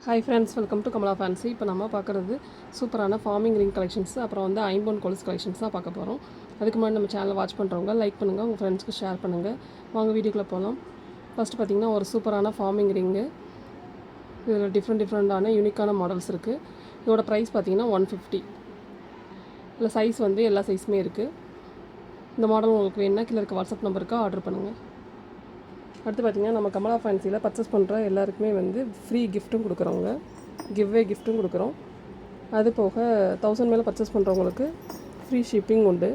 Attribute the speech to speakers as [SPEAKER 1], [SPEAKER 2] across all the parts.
[SPEAKER 1] Hi friends welcome to Kamala Fancy இப்போ நம்ம பார்க்குறது சூப்பரான ஃபார்மிங் ரிங் கலெக்ஷன்ஸ் அப்புறம் வந்து ஐம்போன் கொலுஸ் கலெக்ஷன்ஸ் தான் பார்க்க போகிறோம் அதுக்கு முன்னாடி நம்ம சேனலை வாட்ச் பண்ணுறவங்க லைக் பண்ணுங்கள் உங்கள் ஃப்ரெண்ட்ஸ்க்கு ஷேர் பண்ணுங்கள் வாங்க வீடியோக்குள்ளே போகலாம் ஃபஸ்ட்டு பார்த்தீங்கன்னா ஒரு சூப்பரான ஃபார்மிங் ரிங்கு இதில் டிஃப்ரெண்ட் டிஃப்ரெண்ட்டான யூனிக்கான மாடல்ஸ் இருக்குது இதோட ப்ரைஸ் பார்த்தீங்கன்னா ஒன் ஃபிஃப்டி இல்லை சைஸ் வந்து எல்லா சைஸுமே இருக்குது இந்த மாடல் உங்களுக்கு வேணுன்னா கீழே இருக்க வாட்ஸ்அப் நம்பருக்கு ஆர்டர் பண்ணுங்கள் அடுத்து பார்த்திங்கன்னா நம்ம கமலா ஃபேன்சியில் பர்ச்சேஸ் பண்ணுற எல்லாருக்குமே வந்து ஃப்ரீ கிஃப்ட்டும் கொடுக்குறோங்க. கிவ்வே கிஃப்ட்டும் கொடுக்குறோம். அது போக தௌசண்ட் மேலே பர்ச்சேஸ் பண்ணுறவங்களுக்கு ஃப்ரீ ஷிப்பிங் உண்டு.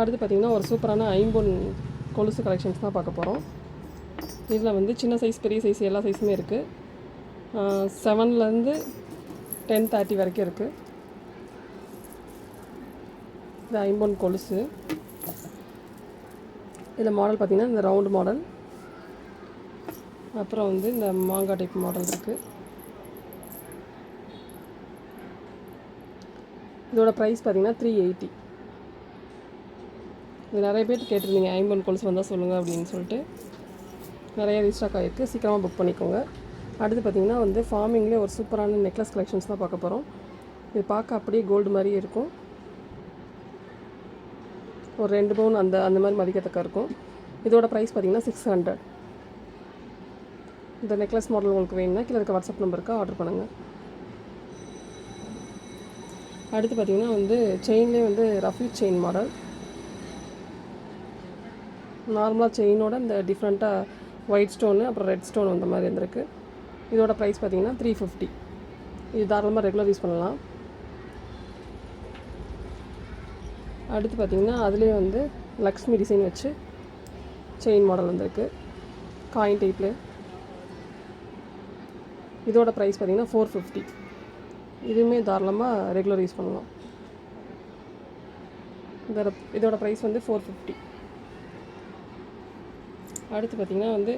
[SPEAKER 1] அடுத்து பார்த்திங்கன்னா ஒரு சூப்பரான ஐம்பொன் கொலுசு கலெக்ஷன்ஸ் தான் பார்க்க போகிறோம் இதில் வந்து சின்ன சைஸ் பெரிய சைஸ் எல்லா சைஸுமே இருக்குது செவன்லேருந்து டென் தேர்ட்டி வரைக்கும் இருக்குது இது ஐம்பொன் கொலுசு. இதில் மாடல் பார்த்திங்கன்னா இந்த ரவுண்டு மாடல் அப்புறம் வந்து இந்த மாங்காய் டைப் மாடல் இருக்குது இதோட ப்ரைஸ் பார்த்திங்கன்னா த்ரீ எயிட்டி இது நிறைய பேர் கேட்டிருந்தீங்க ஐம்பன் கொலுசு வந்தால் சொல்லுங்கள் அப்படின்னு சொல்லிட்டு. நிறைய ரீஸ்டாக் ஆகிருக்கு சீக்கிரமாக புக் பண்ணிக்கோங்க. அடுத்து பார்த்திங்கன்னா வந்து ஃபார்மிங்லேயே ஒரு சூப்பரான நெக்லஸ் கலெக்ஷன்ஸ் தான் பார்க்க போகிறோம் இது பார்க்க அப்படியே கோல்டு மாதிரியே இருக்கும். ஒரு ரெண்டு பவுன் அந்த அந்த மாதிரி மதிக்கத்தக்க இருக்கும் இதோட ப்ரைஸ் பார்த்திங்கன்னா சிக்ஸ் ஹண்ட்ரட் இந்த நெக்லஸ் மாடல் உங்களுக்கு வேணும்னா கீழே இருக்க வாட்ஸ்அப் நம்பருக்கு ஆர்டர் பண்ணுங்கள் அடுத்து பார்த்தீங்கன்னா வந்து செயின்லேயே வந்து ரஃபீட் செயின் மாடல் நார்மலாக செயினோட இந்த டிஃப்ரெண்ட்டாக ஒயிட் ஸ்டோனு அப்புறம் ரெட் ஸ்டோன் அந்த மாதிரி இருந்திருக்கு இதோட ப்ரைஸ் பார்த்தீங்கன்னா த்ரீ ஃபிஃப்டி இது தாராளமாக ரெகுலர் யூஸ் பண்ணலாம். அடுத்து பார்த்திங்கன்னா அதுலேயே வந்து லக்ஷ்மி டிசைன் வச்சு செயின் மாடல் வந்திருக்கு. காயின் டைப்பில் இதோட ப்ரைஸ் பார்த்திங்கன்னா ஃபோர் ஃபிஃப்டி இதுவுமே தாராளமாக ரெகுலர் யூஸ் பண்ணலாம். இதோட இதோட ப்ரைஸ் வந்து ஃபோர் ஃபிஃப்டி அடுத்து பார்த்திங்கன்னா வந்து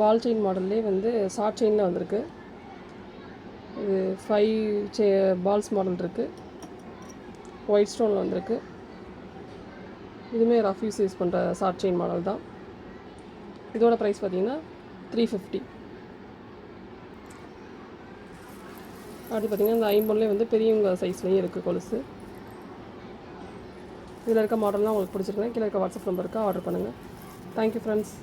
[SPEAKER 1] பால் செயின் மாடல்லே வந்து ஷார்ட் செயினில் வந்திருக்கு. இது ஃபைவ் சே பால்ஸ் மாடல் இருக்குது ஒயிட் ஸ்டோனில் வந்திருக்கு. இதுவுமே ரஃப் யூஸ் யூஸ் பண்ணுற ஷார்ட் செயின் மாடல் தான். இதோட ப்ரைஸ் பார்த்தீங்கன்னா த்ரீ ஃபிஃப்டி அடுத்து பார்த்திங்கன்னா இந்த ஐம்பொன்லேயே வந்து பெரியவங்க சைஸ்லேயும் இருக்குது கொலுசு. இதில் இருக்க மாடல்லாம் உங்களுக்கு பிடிச்சிருக்கேன் கீழே இருக்க வாட்ஸ்அப் நம்பருக்கு ஆர்டர் பண்ணுங்கள் தேங்க்யூ ஃப்ரெண்ட்ஸ்